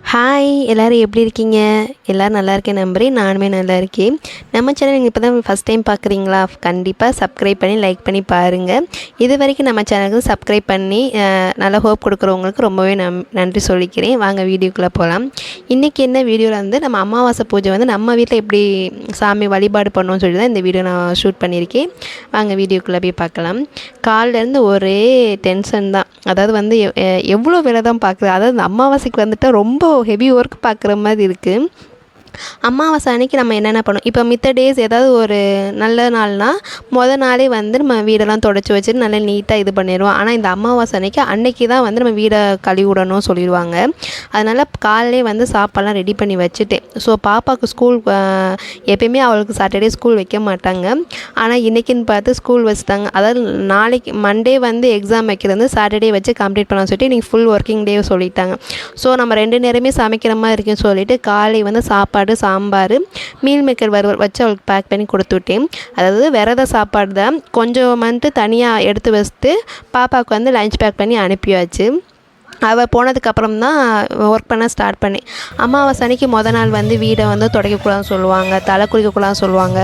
Hi எல்லோரும் எப்படி இருக்கீங்க? எல்லோரும் நல்லா இருக்கேன் நம்புறேன். நானுமே நல்லா இருக்கேன். நம்ம சேனல் நீங்கள் இப்போ தான் ஃபஸ்ட் டைம் பார்க்குறீங்களா கண்டிப்பாக சப்ஸ்கிரைப் பண்ணி லைக் பண்ணி பாருங்கள் இது வரைக்கும் நம்ம சேனலுக்கு சப்ஸ்கிரைப் பண்ணி நல்லா நல்ல ஹோப் கொடுக்குறவங்களுக்கு ரொம்பவே நம் நன்றி சொல்லிக்கிறேன். வாங்க வீடியோக்குள்ளே போகலாம் இன்றைக்கி என்ன வீடியோவில் வந்து நம்ம அமாவாசை பூஜை வந்து நம்ம வீட்டில் எப்படி சாமி வழிபாடு பண்ணோம்னு சொல்லி தான் இந்த வீடியோ நான் ஷூட் பண்ணியிருக்கேன். வாங்க வீடியோக்குள்ளே போய் பார்க்கலாம் காலிலேருந்து ஒரே டென்ஷன் தான். அதாவது வந்து எ- எவ்வளோ வேலை தான் பார்க்குறது அதாவது அமாவாசைக்கு வந்துட்டு ரொம்ப ஹெவி ஒர்க் பார்க்குற மாதிரி இருக்குது அமாவாசை அன்னைக்கு நம்ம என்னென்ன பண்ணுவோம்? இப்போ மித்த டேஸ் ஏதாவது ஒரு நல்ல நாள்னா மொதல் நாளே வந்து நம்ம வீடெல்லாம் தொடச்சி வச்சுட்டு நல்லா நீட்டாக இது பண்ணிடுவோம். ஆனால் இந்த அமாவாசை அன்னைக்கு அன்னைக்கு தான் வந்து நம்ம வீடை கழுவி விடணும் சொல்லிடுவாங்க. அதனால் காலையிலே வந்து சாப்பாடெல்லாம் ரெடி பண்ணி வச்சுட்டேன் ஸோ பாப்பாவுக்கு ஸ்கூல் எப்பயுமே அவளுக்கு சாட்டர்டே ஸ்கூல் வைக்க மாட்டாங்க. ஆனால் இன்றைக்கின்னு பார்த்து ஸ்கூல் வச்சுட்டாங்க. அதாவது நாளைக்கு மண்டே வந்து எக்ஸாம் வைக்கிறது வந்து சாட்டர்டே வச்சு கம்ப்ளீட் பண்ண சொல்லிட்டு இன்றைக்கி ஃபுல் ஒர்க்கிங் டே சொல்லிட்டாங்க. ஸோ நம்ம ரெண்டு நேரமே சமைக்கிற மாதிரி இருக்குன்னு சொல்லிட்டு காலை வந்து சாப்பாடு சாம்பார் மீல் மேக்கர் வறுவல் வச்சு அவளுக்கு பேக் பண்ணி கொடுத்து விட்டேன் அதாவது விரத சாப்பாடு தான். கொஞ்சம் வந்துட்டு தனியாக எடுத்து வச்சுட்டு பாப்பாவுக்கு வந்து லஞ்ச் பேக் பண்ணி அனுப்பியாச்சு. அவள் போனதுக்கப்புறம் தான் ஒர்க் பண்ண ஸ்டார்ட் பண்ணேன் அம்மாவை சனிக்கு முத நாள் வந்து வீடை வந்து துடைக்கக்கூடாதுன்னு சொல்லுவாங்க தலை குளிக்கக்கூடாதுன்னு சொல்லுவாங்க.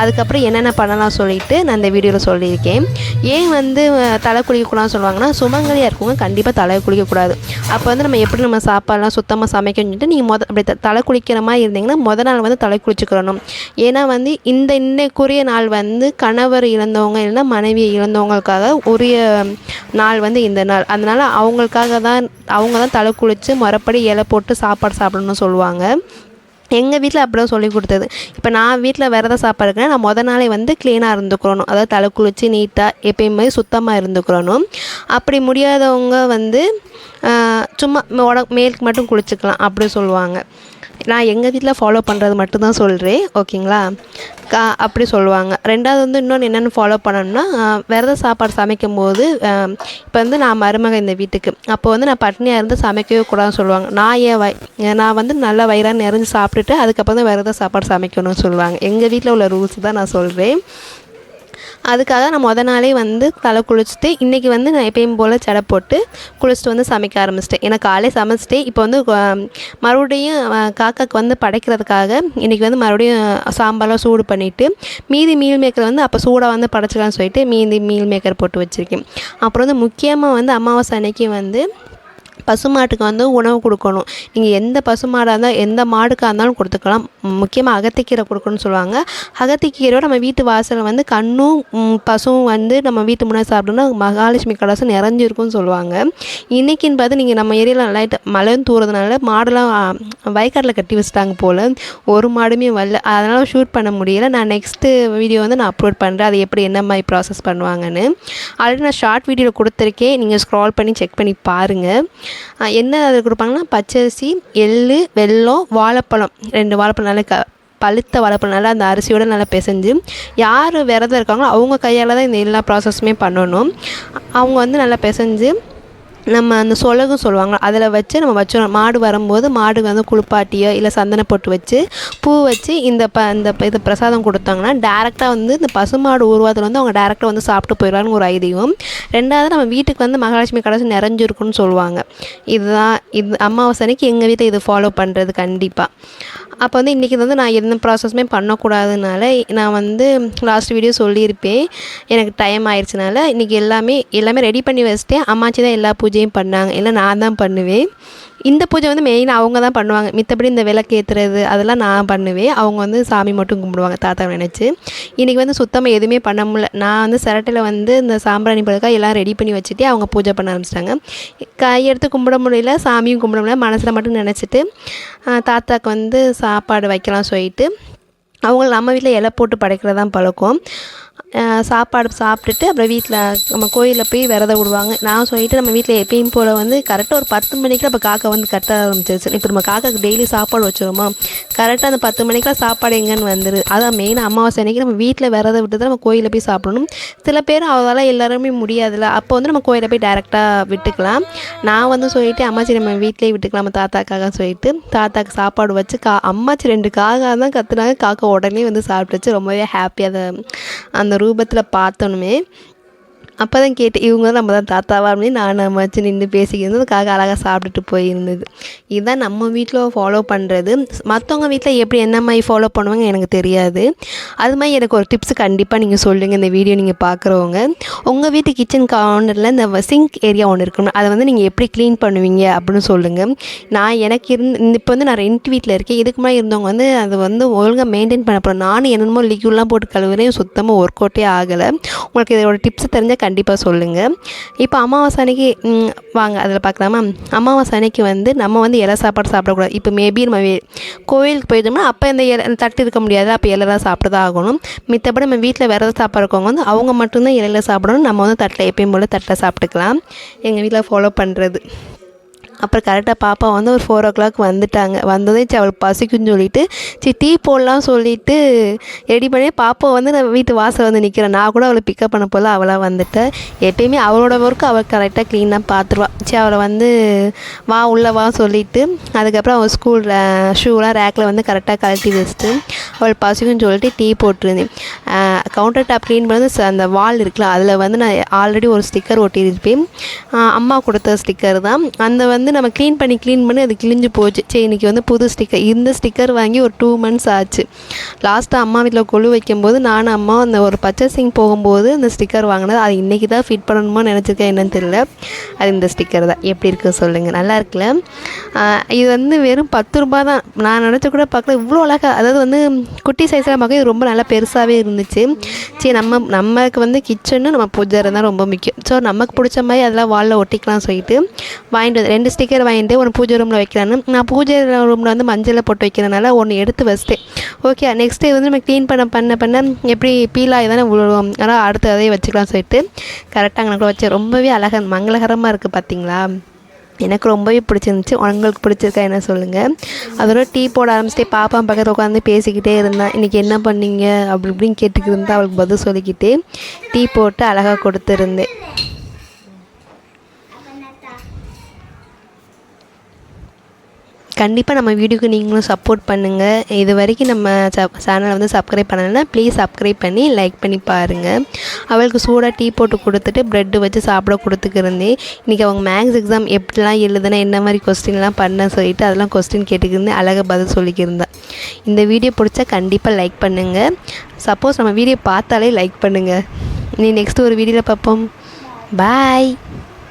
அதுக்கப்புறம் என்னென்ன பண்ணலாம் சொல்லிட்டு நான் இந்த வீடியோவில் சொல்லியிருக்கேன். ஏன் வந்து தலை குளிக்கக்கூடாதுன்னு சொல்லுவாங்கன்னா சுமங்கலியாக இருக்கவங்க கண்டிப்பாக தலை குளிக்கக்கூடாது. அப்போ வந்து நம்ம எப்படி நம்ம சாப்பாடெலாம் சுத்தமாக சமைக்கணும்னு சொல்லிட்டு நீங்கள் மொத அப்படி தலை குளிக்கிற மாதிரி இருந்தீங்கன்னா மொதல் நாள் வந்து தலை குளிச்சுக்கிறணும் ஏன்னா வந்து இந்த இன்னைக்குரிய நாள் வந்து கணவர் இழந்தவங்க இல்லைன்னா மனைவி இழந்தவங்களுக்காக உரிய நாள் வந்து இந்த நாள். அதனால் அவங்களுக்காக தான் அவங்க தான் தலை குளித்து மறுபடி இலை போட்டு சாப்பாடு சாப்பிடணும்னு சொல்லுவாங்க. எங்கள் வீட்டில் அப்படி தான் சொல்லி கொடுத்தது. இப்போ நான் வீட்டில் விரத சாப்பாடு இருக்குன்னா நான் முத நாளே வந்து க்ளீனாக இருந்துக்கிறணும். அதாவது தலை குளித்து நீட்டாக எப்பயுமே சுத்தமாக இருந்துக்கிறணும். அப்படி முடியாதவங்க வந்து சும்மா உட மேலுக்கு மட்டும் குளிச்சுக்கலாம் அப்படி சொல்லுவாங்க. நான் எங்கள் வீட்டில் ஃபாலோ பண்ணுறது மட்டும்தான் சொல்கிறேன் ஓகேங்களா கா அப்படி சொல்லுவாங்க. ரெண்டாவது வந்து இன்னொன்று என்னென்னு ஃபாலோ பண்ணணும்னா விரத சாப்பாடு சமைக்கும் போது இப்போ வந்து நான் மருமக இந்த வீட்டுக்கு. அப்போ வந்து நான் பட்னியாக இருந்து சமைக்கவே கூடாதுன்னு சொல்லுவாங்க. நான் ஏன் வை நான் வந்து நல்லா வயிறாக நிறைஞ்சு சாப்பிட்டுட்டு அதுக்கப்புறம் தான் விரத சாப்பாடு சமைக்கணும்னு சொல்லுவாங்க. எங்கள் வீட்டில் உள்ள ரூல்ஸ் தான் நான் சொல்கிறேன் அதுக்காக நான் முத நாளே வந்து தலை குளிச்சுட்டு இன்றைக்கி வந்து நான் எப்பயும் போல் செடை போட்டு குளிச்சுட்டு வந்து சமைக்க ஆரம்பிச்சிட்டேன். ஏன்னா காலையில் சமைச்சிட்டு இப்போ வந்து மறுபடியும் காக்காக்கு வந்து படைக்கிறதுக்காக இன்றைக்கி வந்து மறுபடியும் சாம்பார்லாம் சூடு பண்ணிவிட்டு மீதி மீல் மேக்கர் வந்து அப்போ சூடாக வந்து படைச்சிக்கலாம்னு சொல்லிட்டு மீதி மீல் மேக்கர் போட்டு வச்சுருக்கேன். அப்புறம் வந்து முக்கியமாக வந்து அமாவாசை அன்னைக்கு வந்து பசுமாட்டுக்கு வந்து உணவு கொடுக்கணும். நீங்கள் எந்த பசுமாடாக இருந்தால் எந்த மாடுக்காக இருந்தாலும் கொடுத்துக்கலாம். முக்கியமாக அகத்திக்கீரை கொடுக்கணும்னு சொல்லுவாங்க. அகத்திக்கீரையோட நம்ம வீட்டு வாசலில் வந்து கண்ணும் பசுவும் வந்து நம்ம வீட்டு முன்னாடி சாப்பிட்டோம்னா மகாலட்சுமி கலசம் நிறைஞ்சிருக்கும்னு சொல்லுவாங்க. இன்றைக்கின்னு பார்த்து நீங்கள் நம்ம ஏரியாவில் லைட் மழையும் தூறதுனால மாடெல்லாம் வயக்காட்டில் கட்டி வச்சுட்டாங்க போல். ஒரு மாடுமே வரல. அதனால் ஷூட் பண்ண முடியல. நான் நெக்ஸ்ட்டு வீடியோ வந்து நான் அப்லோட் பண்ணுறேன் அது எப்படி என்ன மாதிரி ப்ராசஸ் பண்ணுவாங்கன்னு. ஆல்ரெடி நான் ஷார்ட் வீடியோவில் கொடுத்துருக்கேன். நீங்கள் ஸ்க்ரால் பண்ணி செக் பண்ணி பாருங்கள் என்ன அதில் கொடுப்பாங்கன்னா பச்சரிசி எள்ளு வெல்லம் வாழைப்பழம். ரெண்டு வாழைப்பழம் நல்லா க பழுத்த வாழைப்பழம் நல்லா அந்த அரிசியோட நல்லா பிசைஞ்சு யார் விரதம் இருக்காங்களோ அவங்க கையால் தான் இந்த எல்லா ப்ராசஸுமே பண்ணணும். அவங்க வந்து நல்லா பிசைஞ்சு நம்ம அந்த சொலகும் சொல்லுவாங்க அதில் வச்சு நம்ம வச்சிடணும் மாடு வரும்போது மாடு வந்து குளிப்பாட்டியோ இல்லை சந்தன போட்டு வச்சு பூ வச்சு இந்த ப இந்த இது பிரசாதம் கொடுத்தாங்கன்னா டேரெக்டாக வந்து இந்த பசுமாடு உருவாத்தில் வந்து அவங்க டேரெக்டாக வந்து சாப்பிட்டு போயிடலான்னு ஒரு ஐதீகம். ரெண்டாவது நம்ம வீட்டுக்கு வந்து மகாலட்சுமி கடைசி நிறைஞ்சிருக்குன்னு சொல்லுவாங்க. இதுதான் இது அமாவாசை அன்னைக்கு எங்கள் வீட்டில் இது ஃபாலோ பண்ணுறது கண்டிப்பாக அப்போ வந்து இன்றைக்கி வந்து நான் எந்த ப்ராசஸுமே பண்ணக்கூடாதுனால நான் வந்து லாஸ்ட் வீடியோ சொல்லியிருப்பேன். எனக்கு டைம் ஆயிடுச்சுனால இன்றைக்கி எல்லாமே எல்லாமே ரெடி பண்ணி வச்சுட்டேன். அம்மாச்சி தான் எல்லா பூஜையும் பண்ணாங்க. இல்லை நான் தான் பண்ணுவேன். இந்த பூஜை வந்து மெயினாக அவங்க தான் பண்ணுவாங்க. மித்தபடி இந்த விளக்கு ஏற்றுறது அதெல்லாம் நான் பண்ணுவேன் அவங்க வந்து சாமி மட்டும் கும்பிடுவாங்க தாத்தாவை நினச்சி. இன்றைக்கி வந்து சுத்தமாக எதுவுமே பண்ண முடியல. நான் வந்து சிரட்டையில் வந்து இந்த சாம்பிராணி பழுக்காக எல்லாம் ரெடி பண்ணி வச்சுட்டு அவங்க பூஜை பண்ண ஆரம்பிச்சிட்டாங்க. கையெடுத்து கும்பிட முடியல சாமியும் கும்பிட முடியல. மனசில் மட்டும் நினச்சிட்டு தாத்தாவுக்கு வந்து சாப்பாடு வைக்கலாம் சொல்லிட்டு அவங்க நம்ம வீட்டில் இலை போட்டு படைக்கிறது தான் பழக்கம். சாப்பாடு சாப்பிட்டுட்டு அப்புறம் வீட்டில் நம்ம கோயிலில் போய் விரதம் விடுவாங்க. நான் சொல்லிட்டு நம்ம வீட்டில் எப்பயும் போல் வந்து கரெக்டாக ஒரு பத்து மணிக்கு அப்போ காக்கா வந்து கட்ட ஆரம்பிச்சிருச்சு. இப்போ நம்ம காக்காக்கு டெய்லி சாப்பாடு வச்சுருமா கரெக்டாக அந்த பத்து மணிக்கெலாம் சாப்பாடு எங்கேன்னு வந்துடுது அதான் மெயின் அமாவாசை அன்னைக்கு நம்ம வீட்டில் விரதம் விட்டு தான் நம்ம கோயிலில் போய் சாப்பிடணும். சில பேர் அவங்களால எல்லாருமே முடியாதுல்ல. அப்போ வந்து நம்ம கோயிலில் போய் டேரெக்டாக விட்டுக்கலாம். நான் வந்து சொல்லிட்டு அம்மாச்சி நம்ம வீட்டிலேயே விட்டுக்கலாம் நம்ம தாத்தாக்காக சொல்லிட்டு தாத்தாக்கு சாப்பாடு வச்சு கா அம்மாச்சி ரெண்டு காக்கா தான் கற்றுனாங்க காக்கா உடனே வந்து சாப்பிட்டுச்சு. ரொம்பவே ஹாப்பியாக அதை அந்த ரூபத்தில் பார்த்தோன்னுமே அப்போ தான் கேட்டு இவங்க தான் நம்ம தான் தாத்தாவா அப்படின்னு நான் வச்சு நின்று பேசிக்கிறது அதுக்காக அழகாக சாப்பிட்டுட்டு போயிருந்தது. இதுதான் நம்ம வீட்டில் ஃபாலோ பண்ணுறது மற்றவங்க வீட்டில் எப்படி என்ன மாதிரி ஃபாலோ பண்ணுவாங்க எனக்கு தெரியாது. அது மாதிரி எனக்கு ஒரு டிப்ஸ் கண்டிப்பாக நீங்கள் சொல்லுங்கள் இந்த வீடியோ நீங்கள் பார்க்குறவங்க உங்கள் வீட்டு கிச்சன் கார்னரில் இந்த சிங்க் ஏரியா ஒன்று இருக்கணும். அதை வந்து நீங்கள் எப்படி க்ளீன் பண்ணுவீங்க அப்படின்னு சொல்லுங்கள் நான் எனக்கு இருந்து இப்போ வந்து நான் ரெண்ட் வீட்டில் இருக்கேன். இதுக்கு முன்னாடி இருந்தவங்க வந்து அதை வந்து ஒழுங்காக மெயின்டைன் பண்ண போகிறேன் நானும் என்னென்னமோ லிக்யூட்லாம் போட்டு கழுவுறேன். சுத்தமாக ஒர்க் அவுட்டே ஆகலை. உங்களுக்கு இதோட டிப்ஸ் தெரிஞ்சால் கண்டிப்பாக சொல்லுங்கள் இப்போ அமாவாசை அன்னைக்கு வாங்க அதில் பார்க்கலாமா அமாவாசை அன்னைக்கு வந்து நம்ம வந்து இலை சாப்பாடு சாப்பிடக்கூடாது. இப்போ மேபி நம்ம கோயிலுக்கு போயிட்டோம்னா அப்போ இந்த இலை அந்த தட்டு இருக்க முடியாது. அப்போ இலை தான் சாப்பிட்டு தான் ஆகணும். மித்தபடி நம்ம வீட்டில் விரத சாப்பாடு இருக்கவங்க வந்து அவங்க மட்டும்தான் இலையில சாப்பிடணும். நம்ம வந்து தட்டில் எப்பயும் போல் தட்டில் சாப்பிட்டுக்கலாம். எங்கள் வீட்டில் ஃபாலோ பண்ணுறது அப்புறம் கரெக்டாக பாப்பா வந்து ஒரு ஃபோர் ஓ கிளாக் வந்துட்டாங்க. வந்ததே சரி அவளுக்கு பசிக்குன்னு சொல்லிட்டு சரி டீ போடலாம் சொல்லிட்டு ரெடி பண்ணி பாப்பா வந்து நான் வீட்டு வாசல் வந்து நிற்கிறேன் நான் கூட அவளை பிக்கப் பண்ண போல அவளாக வந்துட்டேன் எப்பயுமே அவளோட ஒர்க்கு அவள் கரெக்டாக க்ளீனாக பார்த்துருவா சரி அவளை வந்து வா உள்ளே வா சொல்லிவிட்டு அதுக்கப்புறம் அவள் ஸ்கூல் ஷூலாம் ரேக்கில் வந்து கரெக்டாக கழட்டி வச்சுட்டு அவள் பசிக்குன்னு சொல்லிட்டு டீ போட்டிருந்தேன். கவுண்டர் டாப் க்ளீன் பண்ணது அந்த வால் இருக்குல்ல அதில் வந்து நான் ஆல்ரெடி ஒரு ஸ்டிக்கர் ஒட்டியிருப்பேன். அம்மா கொடுத்த ஸ்டிக்கர் தான். அந்த வந்து நம்ம க்ளீன் பண்ணி க்ளீன் பண்ணி அது கிழிஞ்சு போச்சு. சரி இன்றைக்கி வந்து புது ஸ்டிக்கர் இந்த ஸ்டிக்கர் வாங்கி ஒரு டூ மந்த்ஸ் ஆச்சு. லாஸ்ட்டாக அம்மா வீட்டில் கொழு வைக்கும்போது நானும் அம்மா அந்த ஒரு பர்ச்சேசிங் போகும்போது அந்த ஸ்டிக்கர் வாங்கினது. அது இன்றைக்கி தான் ஃபிட் பண்ணணுமோ நினச்சிருக்கேன் என்னன்னு தெரியல. அது இந்த ஸ்டிக்கர் தான். எப்படி இருக்குது சொல்லுங்கள் நல்லா இருக்குல்ல? இது வந்து வெறும் பத்து ரூபா தான். நான் நினச்ச கூட பார்க்கல. இவ்வளோ அழகாக அதாவது வந்து குட்டி சைஸில் பார்க்க இது ரொம்ப நல்லா பெருசாகவே இருந்துச்சு. சரி நம்ம நமக்கு வந்து கிச்சன்னு நம்ம பூஜை தான் ரொம்ப முக்கியம். ஸோ நமக்கு பிடிச்ச மாதிரி அதெல்லாம் வாலில் ஒட்டிக்கலாம் சொல்லிட்டு வாங்கிட்டு வந்து ரெண்டு ஸ்டிக்கர் வாங்கிட்டு ஒன்று பூஜை ரூமில் வைக்கிறான்னு நான் பூஜை ரூமில் வந்து மஞ்சளில் போட்டு வைக்கிறதுனால ஒன்று எடுத்து வச்சிட்டேன். ஓகே நெக்ஸ்ட் டே வந்து நம்ம க்ளீன் பண்ண பண்ண பண்ண எப்படி பீலாகி தானே விழுவோம் அதனால் அடுத்து அதையே வச்சுக்கலாம் சொல்லிட்டு கரெக்டாக அங்கே கூட வச்சேன் ரொம்பவே அழகாக மங்களகரமாக இருக்குது பார்த்தீங்களா எனக்கு ரொம்பவே பிடிச்சிருந்துச்சி. உங்களுக்கு பிடிச்சிருக்கா என்ன சொல்லுங்கள் அதோட டீ போட ஆரம்பிச்சிட்டே பாப்பா பக்கத்தில் உட்காந்து பேசிக்கிட்டே இருந்தேன் இன்றைக்கி என்ன பண்ணீங்க? அப்படி இப்படின்னு கேட்டுக்கிட்டு இருந்தால் அவளுக்கு பதில் சொல்லிக்கிட்டு டீ போட்டு அழகாக கொடுத்துருந்தேன். கண்டிப்பாக நம்ம வீடியோக்கு நீங்களும் சப்போர்ட் பண்ணுங்கள் இது வரைக்கும் நம்ம சேனலை வந்து சப்ஸ்கிரைப் பண்ணலைன்னா ப்ளீஸ் சப்ஸ்கிரைப் பண்ணி லைக் பண்ணி பாருங்கள் அவளுக்கு சூடாக டீ போட்டு கொடுத்துட்டு ப்ரெட்டு வச்சு சாப்பிட கொடுத்துக்கிருந்தேன் இன்றைக்கி அவங்க மேக்ஸ் எக்ஸாம் எப்படிலாம் எழுதுனா என்ன மாதிரி கொஸ்டின்லாம் பண்ண சொல்லிட்டு அதெல்லாம் கொஸ்டின் கேட்டுக்கிருந்தேன் அழகாக பதில் சொல்லிக்கிருந்தேன் இந்த வீடியோ பிடிச்சா கண்டிப்பாக லைக் பண்ணுங்கள் சப்போஸ் நம்ம வீடியோ பார்த்தாலே லைக் பண்ணுங்கள் நீ நெக்ஸ்ட் ஒரு வீடியோவில் பார்ப்போம். பாய்